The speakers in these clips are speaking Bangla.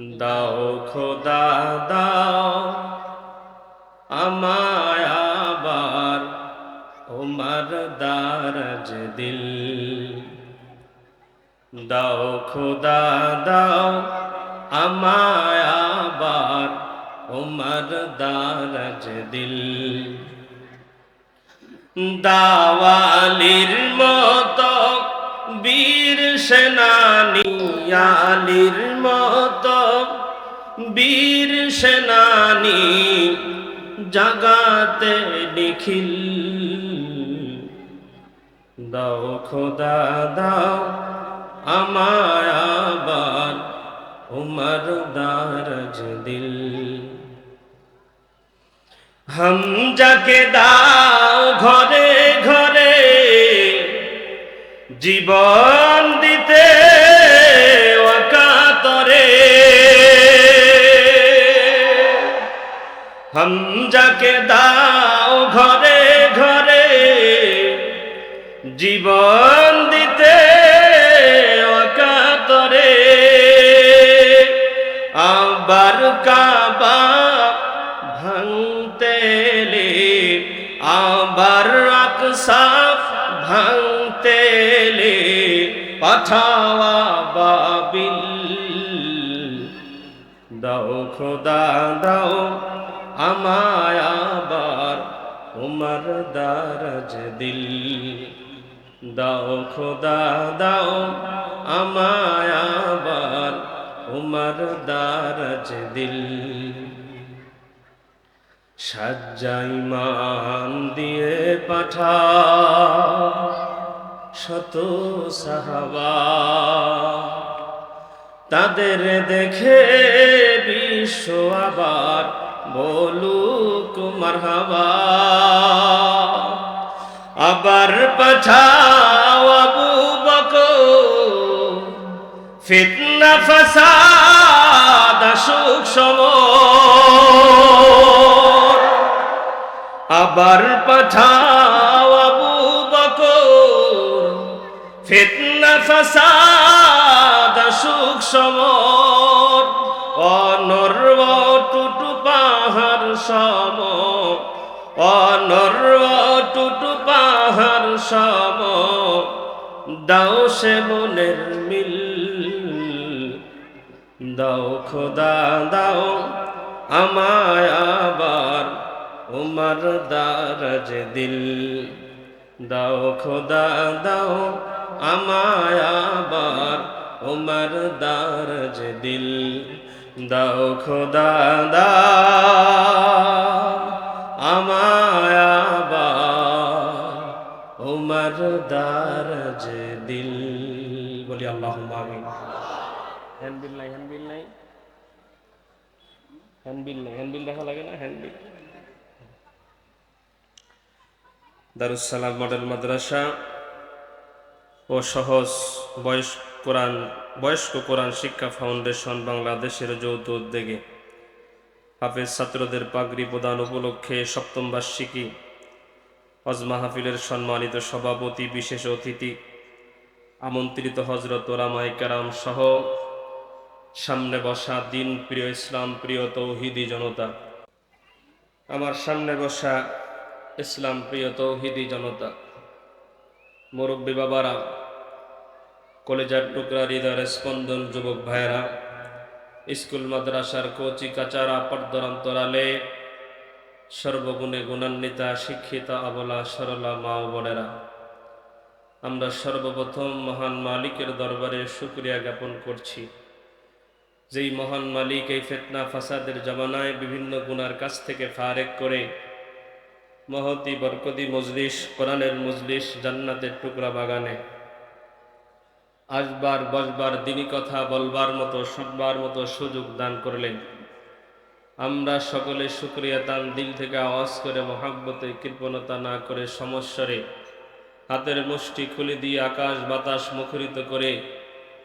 দাও, খোদা দাও। আমায় আবার ওমার দারাজ দিল। দাও, খোদা দাও। আমায় আবার ওমার দারাজ দিল। দাওয়ালির মতো বীর সেনানি আলির সেনানি জাগাতে নিখিল। দাও খোদা, দাও আমায় আবার উমর দারজ দিল। हम যাকে দাও ঘরে ঘরে জীবন हम দাও ঘরে ঘরে, জীবন দিতে অকাতরে। আবার কাবা ভাঙতেলে আবার আকসাফ ভাঙতেলে পাঠাওয়া বাবিল। দাও খোদা, দাও আমায় আবার উমর দারাজ দিল। দাও খোদা, দাও আমায় উমর দারাজ দিল। সাজ্জাইমান দিয়ে পাঠা শত সাহাবা। তাদের দেখে বিশ্ব আবার বলুক মারহাবা। আবার পাঠাও আবু বকর। ফিতনা, ফাসাদ সুখ সমর। আবার পাঠাও আবু বকর। ফিতনা, ফাসাদ সুখ সমর। অনর্ব টুটু সম অনর্ব টুটু পাহাড় সম, দাও সে মনের মিল। দাও খোদা, দাও আমায় আবার উমর দারাজ দিল। দাও খোদা, দাও আমায় আবার উমর দারাজ দিল। দাও খোদা দা আমায় আবার। উমর দারাজ দিল। বলি আল্লাহ আমিন। হ্যান্ডবিল নাই হ্যান্ডবিল নাই। হ্যান্ডবিল নাই হ্যান্ডবিল দেখা লাগে না হ্যান্ডবিল। দারুসালাম মডেল মাদ্রাসা ও সহজ বয়স কোরআন, বয়স্ক কোরআন শিক্ষা ফাউন্ডেশন বাংলাদেশের যৌথ উদ্যোগে হাফেজ ছাত্রদের পাগড়ি প্রদান উপলক্ষে সপ্তম বার্ষিকী, হজ মাহফিলের সম্মানিত সভাপতি, বিশেষ অতিথি, আমন্ত্রিত হজরত ওলামাই কারাম সহ সামনে বসা দিন প্রিয় ইসলাম, প্রিয় তৌহিদি জনতা। আমার সামনে বসা ইসলাম, প্রিয় তৌহিদি জনতা। মুরব্বী বাবারা কলেজার টুকরা হৃদয়ের স্পন্দন যুবক ভাইয়েরা, স্কুল, মাদ্রাসার কচি কাচারা, পর্দরান্তরালে সর্বগুণে গুণান্বিতা, শিক্ষিতা অবলা সরলা মা ও বোনেরা, আমরা সর্বপ্রথম মহান মালিকের দরবারে শুক্রিয়া জ্ঞাপন করছি। যেই মহান মালিক এই ফেতনা ফাসাদের জমানায় বিভিন্ন গুণার কাছ থেকে ফারেক করে মহতি, বরকতি মজলিস, কোরআনের মজলিস, জান্নাতের টুকরা বাগানে আসবার, বসবার দিনী কথা বলবার মতো শুনবার মতো সুযোগ দান করলেন। আমরা সকলে শুক্রিয়া তান দিল থেকে আওয়াজ করে মহাব্বতে কৃপণতা না করে সমস্যরে হাতের মুষ্টি খুলে দিয়ে আকাশ বাতাস মুখরিত করে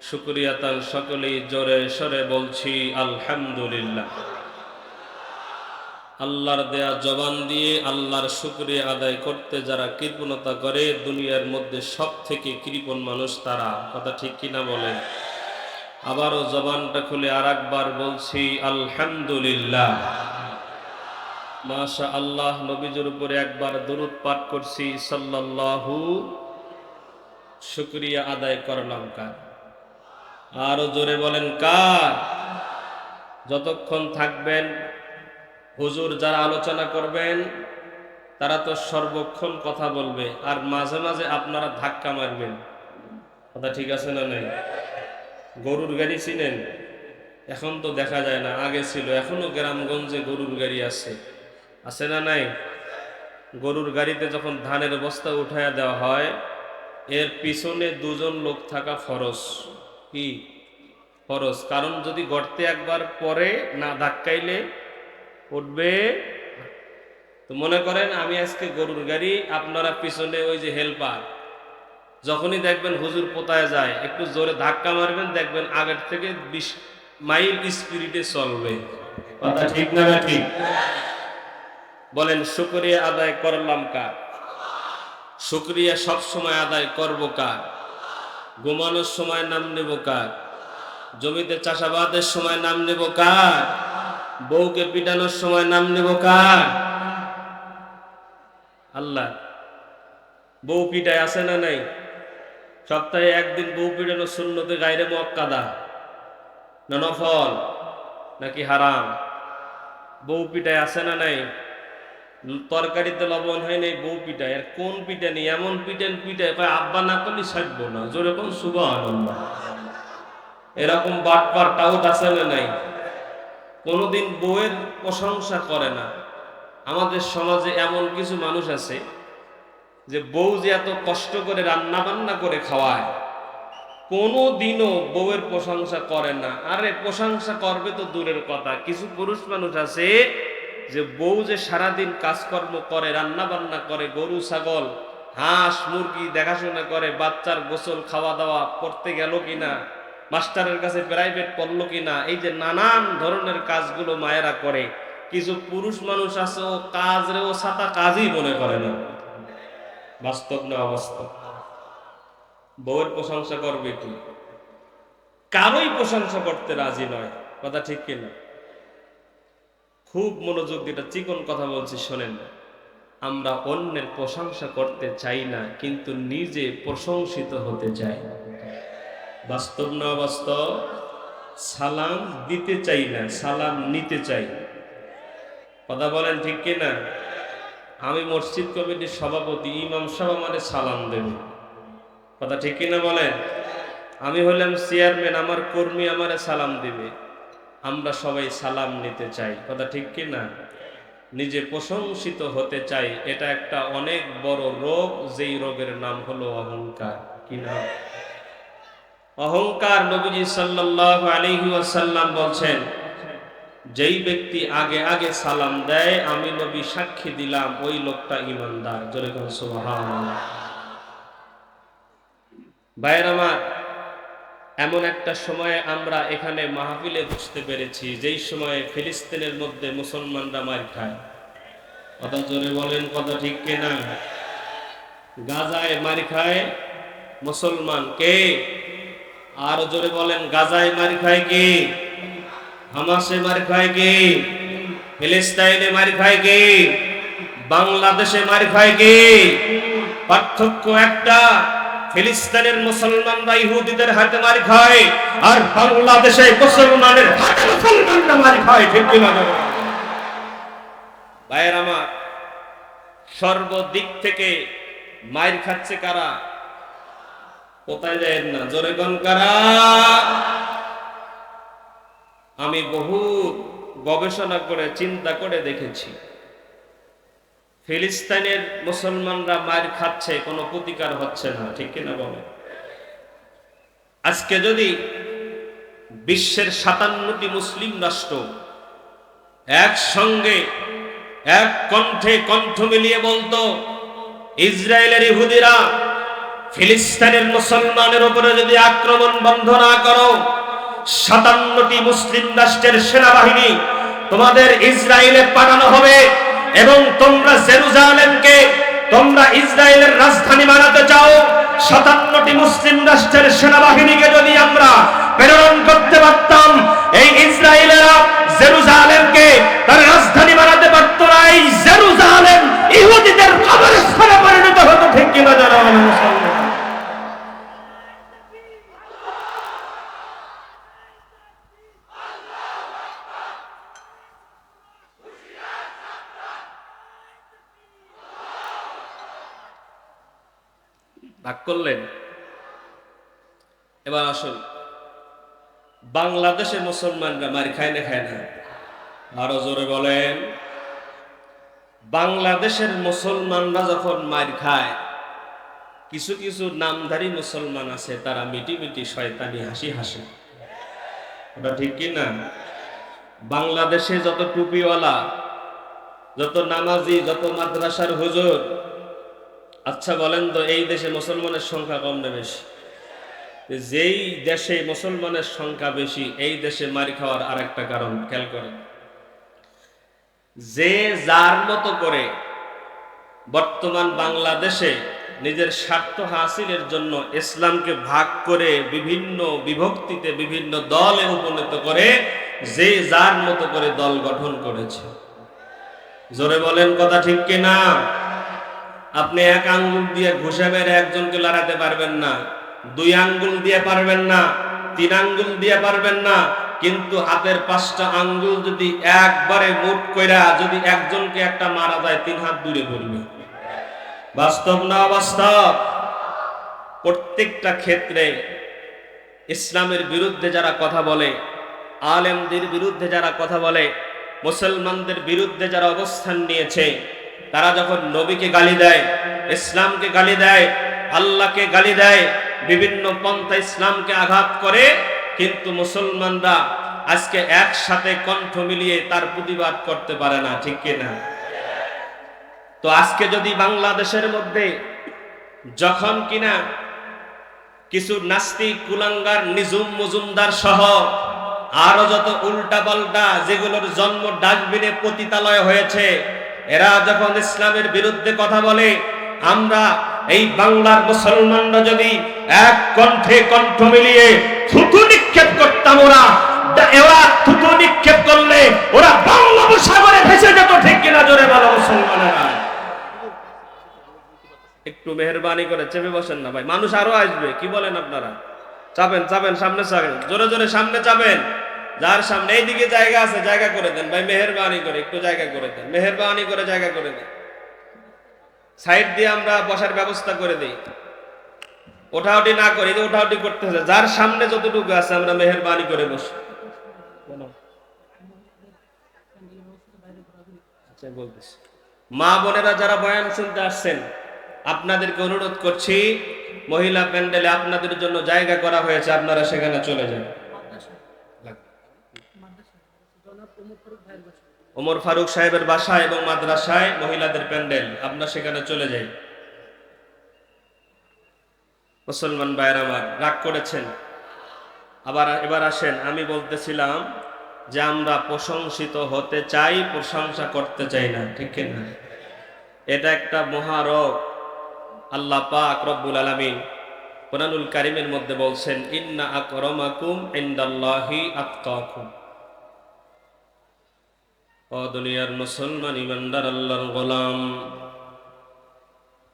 শুক্রিয়া তান সকলেই জোরে সরে বলছি, আলহামদুলিল্লাহ। আল্লাহর দেয়া জবান দিয়ে আল্লাহর শুক্রিয়া আদায় করতে যারা কৃপণতা করে, দুনিয়ার মধ্যে সব থেকে কৃপণ মানুষ তারা। কথা ঠিক কিনা বলেন? আবারও জবানটা খুলে আর একবার বলছি, আলহামদুলিল্লাহ। মাশা আল্লাহ নবীজুর উপরে একবার দরুদ পাঠ করছি, সাল্লাল্লাহু শুক্রিয়া আদায় করলাম কার? আরও জোরে বলেন কার? যতক্ষণ থাকবেন হুজুর যারা আলোচনা করবেন, তারা তো সর্বক্ষণ কথা বলবে, আর মাঝে মাঝে আপনারা ধাক্কা মারবেন। কথা ঠিক আছে না নাই? গরুর গাড়ি ছিলেন এখন তো দেখা যায় না, আগে ছিল, এখনও গ্রামগঞ্জে গরুর গাড়ি আছে। আছে না নাই? গরুর গাড়িতে যখন ধানের বস্তা উঠাইয়া দেওয়া হয়, এর পিছনে দুজন লোক থাকা ফরজ। কি? ফরজ। কারণ যদি গর্তে একবার পরে না ধাক্কাইলে উঠবে। তো মনে করেন আমি আজকে গরুর গাড়ি, আপনারা পিছনে ওই যে হেল্পার, যখনই দেখবেন হুজুর পোতায় যায়, একটু জোরে ধাক্কা মারবেন, দেখবেন আগের থেকে বিশ মাইল স্পিরিটে চলবে। কথা ঠিক না না ঠিক? বলেন, শুকরিয়া আদায় করলাম কার? শুক্রিয়া সব সময় আদায় করব কার? ঘুমানোর সময় নাম নেব কার? জমিতে চাষাবাদের সময় নাম নেব কার? বউকে পিটানোর সময় নাম নেব কার? আল্লাহ, বউ পিটায় আছে না নাই? সপ্তাহে একদিন বউ পিটানোর শূন্যতে গাইরে মক্কাদা না নফল, নাকি হারাম? বউ পিটায় আছে না নাই? তরকারিতে লবণ হয় নাই, বউ পিটায়। আর কোন পিঠা নেই? এমন পিটেন পিটায় কয়, আব্বা না করলে সাজব না। জোরে কোন শুভ আনন্দ এরকম বাটপার টাউট আছে না নাই? কোনোদিন বউয়ের প্রশংসা করে না। আমাদের সমাজে এমন কিছু মানুষ আছে যে বউ যে এত কষ্ট করে রান্না বান্না করে খাওয়ায় কোনো দিনও বউয়ের প্রশংসা করে না। আরে, প্রশংসা করবে তো দূরের কথা। কিছু পুরুষ মানুষ আছে যে বউ যে সারাদিন কাজকর্ম করে রান্না বান্না করে, গরু, ছাগল, হাঁস, মুরগি, দেখাশোনা করে, বাচ্চার গোসল, খাওয়া দাওয়া করতে গেল কিনা মাস্টারের কাছে প্রাইভেট পড়ল কিনা, এই যে নানান ধরনের কাজগুলো মায়েরা করে, কিছু পুরুষ মানুষ আছে, ও কাজ রে, ও সাতা কাজই মনে করে না। বাস্তব না অবাস্তব? বউয়ের প্রশংসা করবে কি? কারোই প্রশংসা করতে রাজি নয়, কথা ঠিক কিনা খুব মনোযোগ দিয়ে চিকন কথা বলছি, শোনেন। আমরা অন্যের প্রশংসা করতে চাই না, কিন্তু নিজে প্রশংসিত হতে চাই। বাস্তব না বাস্তব? সালাম দিতে চাই না, সালাম নিতে চাই। কথা বলেন ঠিক কিনা? আমি মসজিদ কমিটির সভাপতি, ইমাম সাহেব আমারে সালাম দেবে। কথা ঠিক কিনা বলেন? আমি হলাম চেয়ারম্যান, আমার কর্মী আমারে সালাম দেবে। আমরা সবাই সালাম নিতে চাই। কথা ঠিক কি না নিজে প্রশংসিত হতে চাই। এটা একটা অনেক বড় রোগ, যেই রোগের নাম হলো অহংকার। কি না অহংকার নবীজি সাল্লাল্লাহু আলাইহি ওয়াসাল্লাম বলছেন, যেই ব্যক্তি আগে আগে সালাম দেয়, আমি নবী সাক্ষী দিলাম, ওই লোকটা ইমানদার। জোরে ভাইয়ের আমার, এমন একটা সময়ে আমরা এখানে মাহফিলে বুঝতে পেরেছি, যেই সময়ে ফিলিস্তিনের মধ্যে মুসলমানরা মার খায়। কথা জোরে বলেন, কথা ঠিক কিনা? গাজায় মার খায় মুসলমান কে? আর জোরে বলেন, গাজায় মার খায় কে? হামাসে মার খায় কে? ফিলিস্তাইনে মার খায় কে? বাংলাদেশে মার খায় কে? পার্থক্য একটা, ফিলিস্তিনের মুসলমানরা ইহুদিদের হাতে মারি খায়, আর বাংলাদেশে মুসলমানের হাতে মুসলমানরা মারি খায়, ঠিক কিনা ভাইয়ের আমার, সর্বদিক থেকে মায়ের খাচ্ছে কারা? কোথায় যায় না? জোরে কারা? আমি বহু গবেষণা করে, চিন্তা করে দেখেছি। ফিলিস্তাইনের মুসলমানরা মার খাচ্ছে, কোনো প্রতিকার হচ্ছে না, ঠিক কিনা বলে আজকে যদি বিশ্বের সাতান্নটি মুসলিম রাষ্ট্র একসঙ্গে, এক কণ্ঠে কণ্ঠ মিলিয়ে বলতো, ইসরায়েলের ইহুদিরা ফিলিস্তিনের মুসলমানের উপরে যদি আক্রমণ বন্ধ না করো, সাতান্নটি মুসলিম রাষ্ট্রের সেনাবাহিনী তোমাদের ইসরায়েলে পাঠানো হবে এবং তোমরা জেরুজালেমকে, তোমরা ইসরায়েলের রাজধানী বানাতে চাও। সাতান্নটি মুসলিম রাষ্ট্রের সেনাবাহিনীকে যদি আমরা প্রেরণ করতে পারতাম, এই ইসরায়েলেরা জেরুজালেমকে তার রাজধানী বানাতে পারত না। এই জেরুজালেম ইহুদিদের কবরস্থানে করলেন। এবার আসুন। বাংলাদেশের মুসলমানরা মার খায় না খায় না? আরও জোরে বলেন। বাংলাদেশের মুসলমানরা যখন মার খায়, কিছু কিছু নামধারী মুসলমান আছে, তারা মিটি মিটি শয়তানি হাসি হাসে। ওটা ঠিক কি না? বাংলাদেশে যত টুপিওয়ালা, যত নামাজি, যত মাদ্রাসার হুজুর আচ্ছা বলেন তো, এই দেশে মুসলমানের সংখ্যা কম না বেশি? যেই দেশে মুসলমানের সংখ্যা বেশি, এই দেশে মারি খাওয়ার আর একটা কারণ, খেয়াল করেন। যে যার মতো করে বর্তমান বাংলাদেশে নিজের স্বার্থ হাসিলের জন্য ইসলামকে ভাগ করে বিভিন্ন বিভক্তিতে বিভিন্ন দলে উপনীত করে, যে যার মতো করে দল গঠন করেছে। জোরে বলেন কথা ঠিক কিনা? আপনি এক আঙ্গুল দিয়ে ঘুষে মেরে একজনকে লড়াতে পারবেন না, দুই আঙ্গুল দিয়ে পারবেন না, তিন আঙ্গুল দিয়ে পারবেন না, কিন্তু হাতের পাঁচটা আঙ্গুল যদি একবারে মুট কইরা যদি একজনকে একটা মারা যায়, তিন হাত দূরে পড়বে বাস্তব না বাস্তব? প্রত্যেকটা ক্ষেত্রে ইসলামের বিরুদ্ধে যারা কথা বলে, আলেমদের বিরুদ্ধে যারা কথা বলে, মুসলমানদের বিরুদ্ধে যারা অবস্থান নিয়েছে তারা যখন নবীকে গালি দেয়, ইসলামকে গালি দেয়, আল্লাহকে গালি দেয়, বিভিন্ন পন্থা ইসলামকে আঘাত করে, কিন্তু মুসলমানরা আজকে একসাথে কণ্ঠ মিলিয়ে তার প্রতিবাদ করতে পারে না, ঠিক কিনা তো আজকে যদি বাংলাদেশের মধ্যে যখন কিনা কিছু নাস্তিক, কুলাঙ্গার নিজুম মজুমদার সহ আরও যত উল্টা পাল্টা যেগুলোর জন্ম ডাস্টবিনে পতিতালয় হয়েছে এরা যখন ইসলামের বিরুদ্ধে কথা বলে, আমরা এই বাংলার মুসলমানরা যদি এক কণ্ঠে কণ্ঠ মিলিয়ে থুতু নিক্ষেপ করতাম ওরা এরা থুতু নিক্ষেপ করলে ওরা বাংলা সাগরে ভেসে যেত, ঠিক কিনা জোরে ভালো মুসলমানেরা? একটু মেহরবানি করে চেপে বসেন না ভাই, মানুষ আরও আসবে, কি বলেন আপনারা? চাপেন চাপেন, সামনে চাপেন, জোরে জোরে, সামনে চাপেন। যার সামনে এইদিকে জায়গা আছে জায়গা করে দেন। ভাই মেহরবানি করে একটু জায়গা করে দেন। মেহরবানি করে জায়গা করে দেন। সাইড দিয়ে আমরা বসার ব্যবস্থা করে দিই। ওঠাউটি না করি ওঠাউটি করতে হলে যার সামনে যতটুকু আছে আমরা মেহরবানি করে বসি। আচ্ছা, মা বোনেরা যারা বয়ান শুনতে আসছেন আপনাদেরকে অনুরোধ করছি মহিলা প্যান্ডেলে আপনাদের জন্য জায়গা করা হয়েছে আপনারা সেখানে চলে যান। ওমর ফারুক সাহেবের বাসা এবং মাদ্রাসায় মহিলাদের প্যান্ডেল। আপনার সেখানে চলে যাই। মুসলমান ভাইয়ের আমার, রাগ করেছেন। আবার, এবার আসেন। আমি বলতেছিলাম যে আমরা প্রশংসিত হতে চাই, প্রশংসা করতে চাই না। ঠিক না এটা একটা মহারোগ আল্লাহ পাক রব্বুল আলামিন কোরআনুল কারিমের মধ্যে বলছেন, ইন্না আকরামাকুম ইনদাল্লাহি আতকাকুম। ও দুনিয়ার মুসলমান ইমানদার আল্লাহর গোলাম।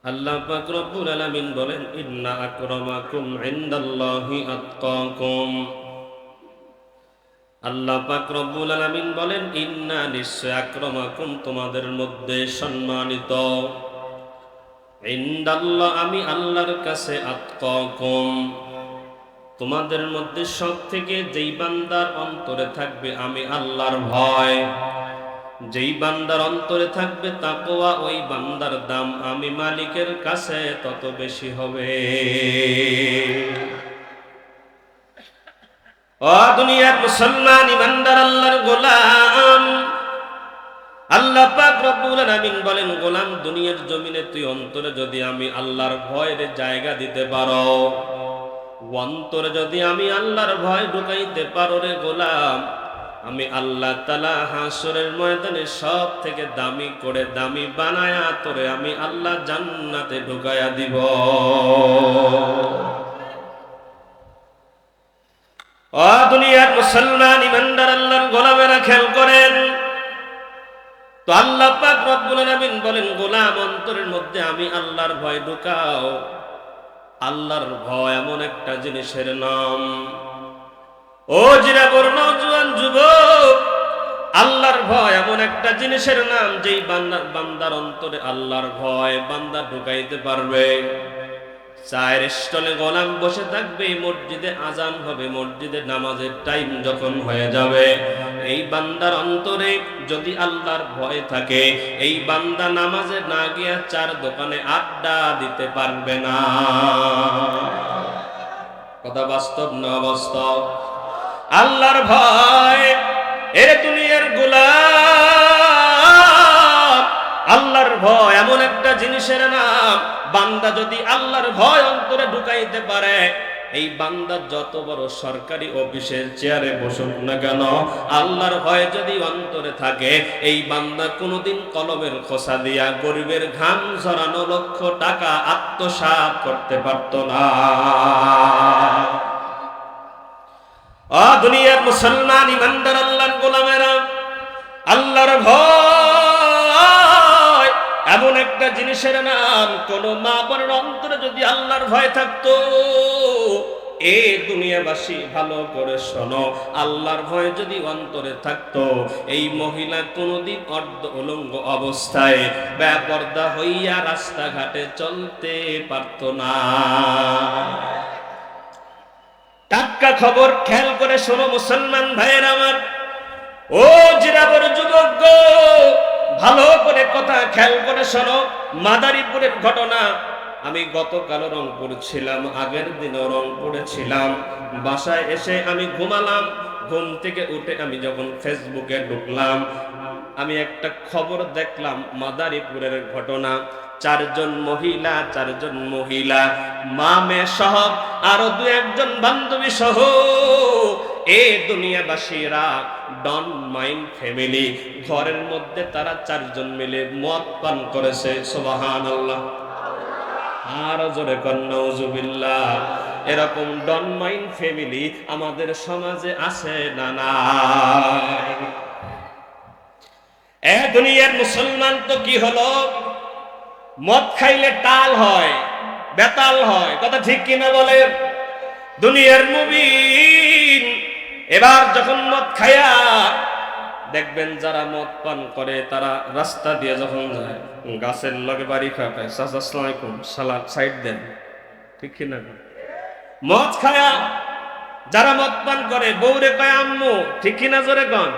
আল্লাহ পাক রব্বুল আলামিন বলেন, ইন্না আকরামাকুম ইনদাল্লাহি আতকাকুম। আল্লাহ পাক রব্বুল আলামিন বলেন, ইন্না নিশ্চয় আক্রমাকুম তোমাদের মধ্যে সম্মানিত। ইন্দাল্লাহ আমি আল্লাহর কাছে আতকাকুম। তোমাদের মধ্যে সব থেকে যেই বান্দার অন্তরে থাকবে আমি আল্লাহর ভয়। যেই বান্দার অন্তরে থাকবে তাকওয়া, ওই বান্দার দাম আমি মালিকের কাছে তত বেশি হবে। ও দুনিয়ার মুসলমান, ইমানদার, আল্লাহর গোলাম। আল্লাহ পাক রব্বুল আলামিন বলেন, গোলাম, দুনিয়ার জমিনে তুই অন্তরে যদি আমি আল্লাহর ভয়ের জায়গা দিতে পারো, অন্তরে যদি আমি আল্লাহর ভয় ঢুকাইতে পারো রে গোলাম আমি আল্লাহ তালা হাসরের ময়দানে সব থেকে দামি করে দামি বানায়া তোরে আমি আল্লাহ জান্নাতে ঢুকায়া দিব। দুনিয়ার মুসলমান ইমানদার আল্লাহর গোলামেরা খেল করেন। তো আল্লাহ পাক রব্বুল আলামিন বলেন, গোলাম অন্তরের মধ্যে আমি আল্লাহর ভয় ঢুকাও। আল্লাহর ভয় এমন একটা জিনিসের নাম। ও জিরাবর, নওজোয়ান যুবক, আল্লাহর ভয় এমন একটা জিনিসের নাম যেই বান্দার বান্দার অন্তরে আল্লাহর ভয়, বান্দা ঢুকাইতে পারবে। চায়ের স্টলে গোলাম বসে থাকবে, মসজিদে আজান হবে, মসজিদে নামাজের টাইম যখন হয়ে যাবে। এই বান্দার অন্তরে যদি আল্লাহর ভয় থাকে, এই বান্দা নামাজে না গিয়া চার দোকানে আড্ডা দিতে পারবে না। কথা বাস্তব না বাস্তব? আল্লাহর ভয় এর দুনিয়ার গোলাম। আল্লাহর ভয়, এমন একটা জিনিসের নাম, বান্দা যদি আল্লাহর ভয় অন্তরে ঢুকাইতে পারে, এই বান্দা যত বড় সরকারি অফিসের চেয়ারে বসুক না কেন, আল্লাহর ভয় যদি অন্তরে থাকে, এই বান্দা কোনোদিন কলমের খোসা দিয়া গরিবের ঘাম ঝরানো লক্ষ টাকা আত্মসাৎ করতে পারত না। অ দুনিয়ার মুসলমান ইমানদার আল্লাহর গোলামেরা, আল্লাহর ভয়, এমন একটা জিনিসের নাম, কোন মা বোনের অন্তরে যদি আল্লাহর ভয় থাকতো, এ দুনিয়াবাসী ভালো করে শোনো, আল্লাহর ভয় যদি অন্তরে থাকতো, এই মহিলা কোনোদিন অর্ধ উলঙ্গ অবস্থায় ব্যাপর্দা হইয়া রাস্তাঘাটে চলতে পারতো না। টাটকা খবর খেয়াল করে শোনো মুসলমান ভাইয়ের আমার। ও জিরাবর যুবক ভালো করে কথা খেয়াল করে শোনো। মাদারীপুরের ঘটনা, আমি গতকাল রংপুর ছিলাম, আগের দিনও রংপুরে ছিলাম। বাসায় এসে আমি ঘুমালাম ঘুম থেকে উঠে আমি যখন ফেসবুকে ঢুকলাম, আমি একটা খবর দেখলাম, মাদারীপুরের ঘটনা। চারজন মহিলা চারজন মহিলা, মা, মেয়ে সহ আরও দু একজন বান্ধবী সহ এ দুনিয়াবাসীরা ডন মাইন ফ্যামিলি। ঘরের মধ্যে তারা চারজন মিলে মদ পান করেছে সোবাহান আল্লাহ আর জোরে কন্নৌজুবিল্লা এরকম ডন ফ্যামিলি আমাদের সমাজে আছে না নাই? এ দুনিয়ার মুসলমান তো কি হলো? মদ খাইলে টাল হয়, বেতাল হয়, কথা ঠিক কিনা বলে দুনিয়ার মুভি এবার যখন মদ খায়া দেখবেন যারা মদ পান করে, তারা রাস্তা দিয়ে যখন যায়, গাছের লগে বাড়ি খায় সালাদ সাইড দেন, ঠিক কিনা? মদ খায়া যারা মদ পান করে বৌরে কয়, আম্মু, ঠিক কিনা জোরে কন?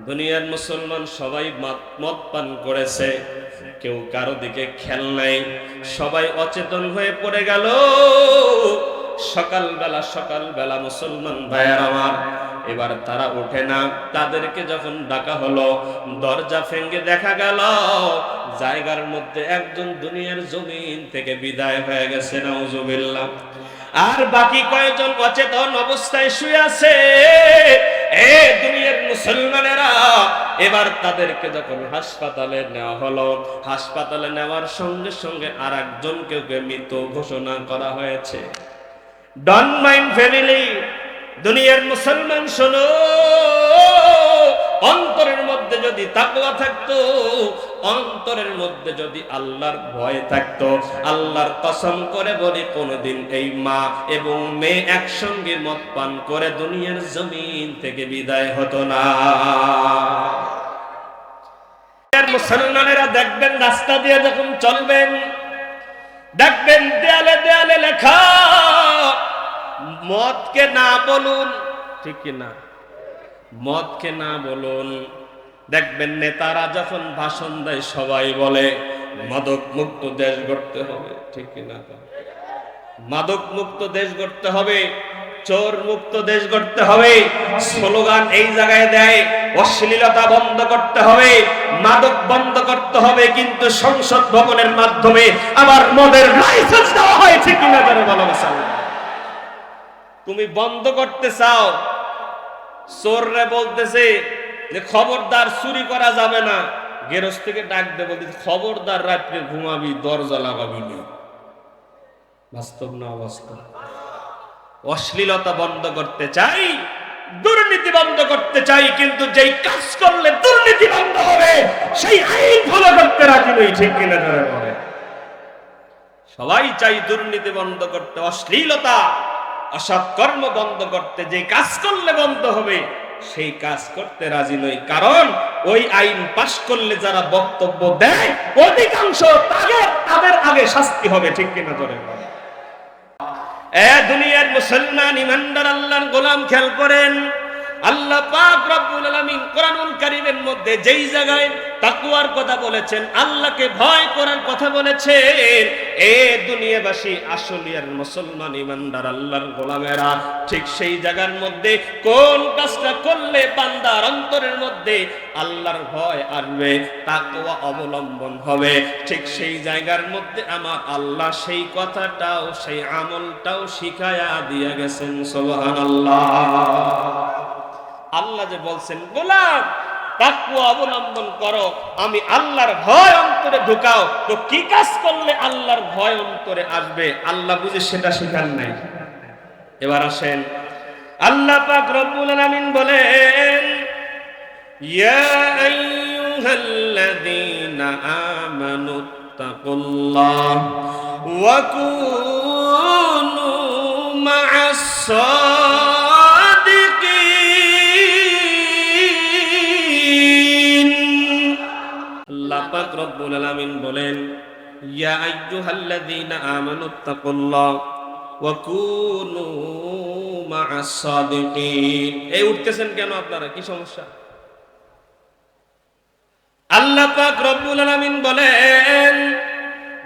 দুনিয়ার মুসলমান সবাই মদ- পান করেছে। কেউ কারও দিকে খেল নাই। সবাই অচেতন হয়ে পড়ে গেল। সকালবেলা সকালবেলা মুসলমান ভাইয়ার আমার এবার তারা ওঠে না। তাদেরকে যখন ডাকা হলো, দরজা ফেঙ্গে দেখা গেল, জায়গার মধ্যে একজন দুনিয়ার জমিন থেকে বিদায় হয়ে গেছে, নাউজুবিল্লাহ। আর বাকি কয়েকজন অচেতন অবস্থায় শুয়ে আছে, এ দুনিয়ার মুসলমানেরা? এবার তাদেরকে যখন হাসপাতালে নেওয়া হলো, হাসপাতালে নেওয়ার সঙ্গে সঙ্গে আর একজনকে মৃত ঘোষণা করা হয়েছে। ডন মাইন্ড ফ্যামিলি দুনিয়ার মুসলমান শোনো, অন্তরের মধ্যে যদি তাকওয়া থাকতো, অন্তরের মধ্যে যদি আল্লাহর ভয় থাকতো, আল্লাহর কসম করে বলি, কোনোদিন এই মা এবং মেয়ে একসঙ্গে মদ পান করে দুনিয়ার জমিন থেকে বিদায় হতো না। মুসলমানেরা দেখবেন, রাস্তা দিয়ে যখন চলবেন, দেখবেন দেয়ালে দেয়ালে লেখা মদকে না বলুন। ঠিক কি না? মদকে না বলুন। দেখবেন নেতারা যখন ভাষণ দেয়, সবাই বলে, মাদক মুক্ত দেশ গড়তে হবে। ঠিক কি না? মাদক মুক্ত দেশ গড়তে হবে, চোর মুক্ত দেশ গড়তে হবে, স্লোগান এই জায়গায় দেয়, অশ্লীলতা বন্ধ করতে হবে, মাদক বন্ধ করতে হবে, কিন্তু সংসদ ভবনের মাধ্যমে আবার মদের লাইসেন্স দেওয়া হয় কিনা বলো মুসলমান। তুমি বন্ধ করতে চাও। চোররে বলতেছে যে, খবরদার চুরি করা যাবে না। গেরস থেকে ডাক দে, বলতেছে, খবরদার রাত্রে ঘুমাবি, দরজা লাগাবি না। বাস্তব না বাস্তব? অশ্লীলতা বন্ধ করতে চাই, দুর্নীতি বন্ধ করতে চাই, কিন্তু যেই কাজ করলে দুর্নীতি বন্ধ হবে, সেই আইন ফলো করতে রাজি নই, ঠিক কিনা ধরে সবাই চাই দুর্নীতি বন্ধ করতে, অশ্লীলতা অসৎ কর্ম বন্ধ করতে যে কাজ করলে বন্ধ হবে, সেই কাজ করতে রাজি নই। কারণ ওই আইন পাশ করলে যারা বক্তব্য দেয়, অধিকাংশ তাদের তাদের আগে শাস্তি হবে, ঠিক কিনা ধরে দুনিয়ার মুসলমান ইমানদার, আল্লাহর গোলাম, খেয়াল করেন। আল্লাহ পাক রব্বুল আলামিন কোরআনুল কারীমের মধ্যে যেই জায়গায় তাকওয়ার কথা বলেছেন, আল্লাহকে ভয় করার কথা বলেছেন। এ দুনিয়াবাসী, আসলিয়ার মুসলমান ইমানদার, আল্লাহর গোলামেরা, ঠিক সেই জায়গার মধ্যে কোন কাজটা করলে বান্দার অন্তরের মধ্যে আল্লাহর ভয় আসবে, তাকওয়া অবলম্বন হবে। ঠিক সেই জায়গার মধ্যে আমার আল্লাহ সেই কথাটাও, সেই আমলটাও শিখায়া দিয়ে গেছেন, সুবহানাল্লাহ। আল্লাহ যে বলছেন, গোলাম অবলম্বন করো। আমি আল্লাহর ভয় অন্তরে ঢুকাও। তো কি কাজ করলে আল্লাহর ভয় অন্তরে আসবে? আল্লাহ বুঝে সেটা শেখান নাই। এবার আসেন। আল্লাহ পাক রব্বুল আলামিন বলেন, ইয়া আইয়ুহাল্লাযীনা আমানু তাকুল্লাহ ওয়া কুনু মা'আস রব্বুল আলামিন বলেন, ইয়া আইয়ুহাল্লাযীনা আমানুত্তাকুল্লাহ ওয়া কুনু মা'আস সাদিকিন। এই উঠতেছেন কেন আপনারা? কি সমস্যা? আল্লাহ পাক রব্বুল আলামিন বলেন,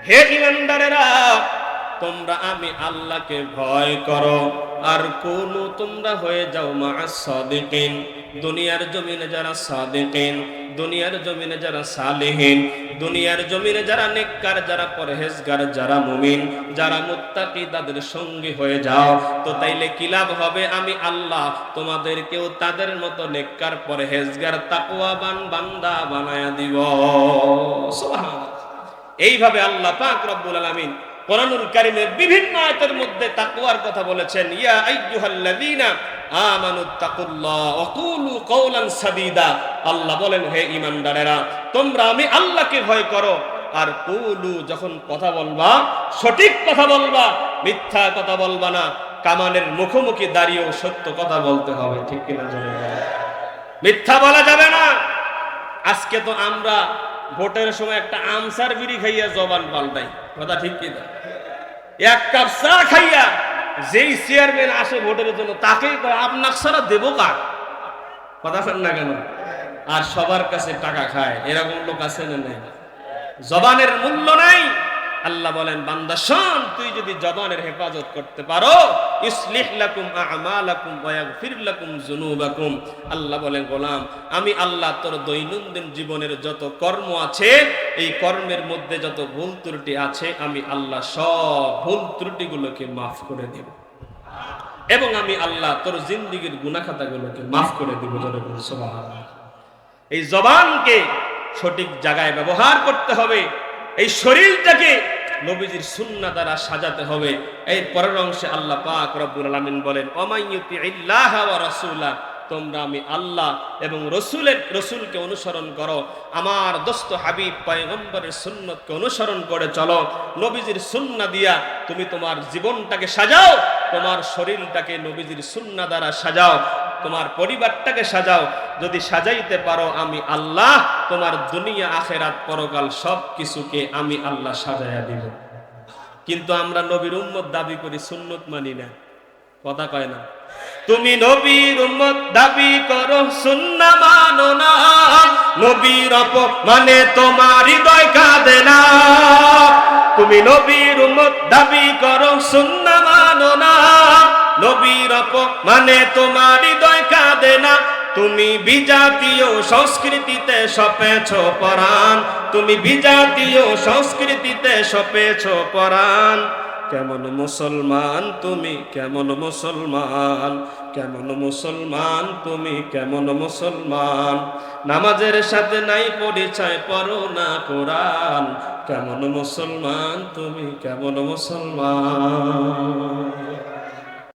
হে ইমানদারেরা তোমরা আমি আল্লাহকে ভয় করো। আর কোন তোমরা হয়ে যাও মা সাদিকিন। দুনিয়ার জমিনে যারা সাদিকিন, দুনিয়ার জমিনে যারা সালেহীন, দুনিয়ার জমিনে যারা নেককার, যারা পরহেজগার, যারা মুমিন, যারা মুত্তাকি, তাদের সঙ্গী হয়ে যাও। তো তাইলে কি লাভ হবে? আমি আল্লাহ তোমাদেরকেও তাদের মতো নেককার, পরহেজগার, তাকওয়াবান বান্দা বানায়া দিব। সুবহানাল্লাহ। এইভাবে আল্লাহ পাক রব্বুল আলামিন কোরআনুল কারীমের বিভিন্ন আয়াতের মধ্যে তাকওয়ার কথা বলেছেন, ইয়া আইয়ুহাল্লাযীনা আমানুত্তাকুল্লাহ ওয়া কুলু কওলান সাদীদা। আল্লাহ বলেন, হে ঈমানদারেরা, তোমরা আমি আল্লাহকে ভয় করো। আর কুলু, যখন কথা বলবা, সঠিক কথা বলবা, মিথ্যা কথা বলবা না। কামানের মুখোমুখি দাঁড়িয়েও সত্য কথা বলতে হবে, ঠিক কিনা। মিথ্যা বলা যাবে না। আজকে তো আমরা ভোটের সময় একটা আমসার বিড়ি খাইয়া জবান পাল্টাই কথা ঠিক কি না? এক কাপ চা খাইয়া যেই চেয়ারম্যান আসে ভোটের জন্য, তাকেই আপনার সারা দেবো কার? কথা শোন না কেন? আর সবার কাছে টাকা খায়। এরকম লোক আছে না নাই? জবানের মূল্য নাই। আল্লাহ বলেন, বান্দা তুই যদি জবানের হেফাজত করতে পারো, ইসলিহ লাকুম আমালাকুম ওয়া ইয়াগফির লাকুম যুনুবাকুম। আল্লাহ বলেন, গোলাম, আমি আল্লাহ তোর দৈনন্দিন জীবনের যত কর্ম আছে, এই কর্মের মধ্যে যত ভুল ত্রুটি আছে, আমি আল্লাহ সব ভুল ত্রুটিগুলোকে মাফ করে দেব। এবং আমি আল্লাহ তোর জিন্দিগির গুনাখাতাগুলোকে মাফ করে দিব এই জবানকে সঠিক জায়গায় ব্যবহার করতে হবে, এই শরীরটাকে নবীজির সুন্নাহ দ্বারা সাজাতে হবে। এই পরের অংশে আল্লাহ পাক রব্বুল আলামিন বলেন তোমরা আমি আল্লাহ এবং রসুলের, রসুলকে অনুসরণ করো। আমার দোস্ত হাবিব পয়গম্বরের সুন্নতকে অনুসরণ করে চলো। নবীজির সুন্না দিয়া তুমি তোমার জীবনটাকে সাজাও, তোমার শরীরটাকে নবীজির সুন্না দ্বারা সাজাও। তোমার পরিবারটাকে সাজাও। যদি সাজাইতে পারো আমি আল্লাহ, তোমার দুনিয়া, আখেরাত, পরকাল সব কিছুকে আমি আল্লাহ সাজাইয়া দিব। কিন্তু আমরা নবীর উম্মত দাবি করি, সুন্নত মানি না। কথা কয় না। তুমি নবীর উম্মত দাবি করো, সুন্না মানো না। নবীর মানে তোমার হৃদয় কাঁদে না। তুমি নবীর উম্মত দাবি করো, সুন্না মানো না। নবীর মানে তোমার হৃদয় কাঁদে না। তুমি বিজাতীয় সংস্কৃতিতে সপেছ পরাণ। তুমি বিজাতীয় সংস্কৃতিতে সপেছ পরাণ। কেমন মুসলমান তুমি, কেমন মুসলমান। কেমন মুসলমান তুমি, কেমন মুসলমান। নামাজের সাথে নাই পরিচয়, পড়ো না কোরআন। কেমন মুসলমান তুমি, কেমন মুসলমান।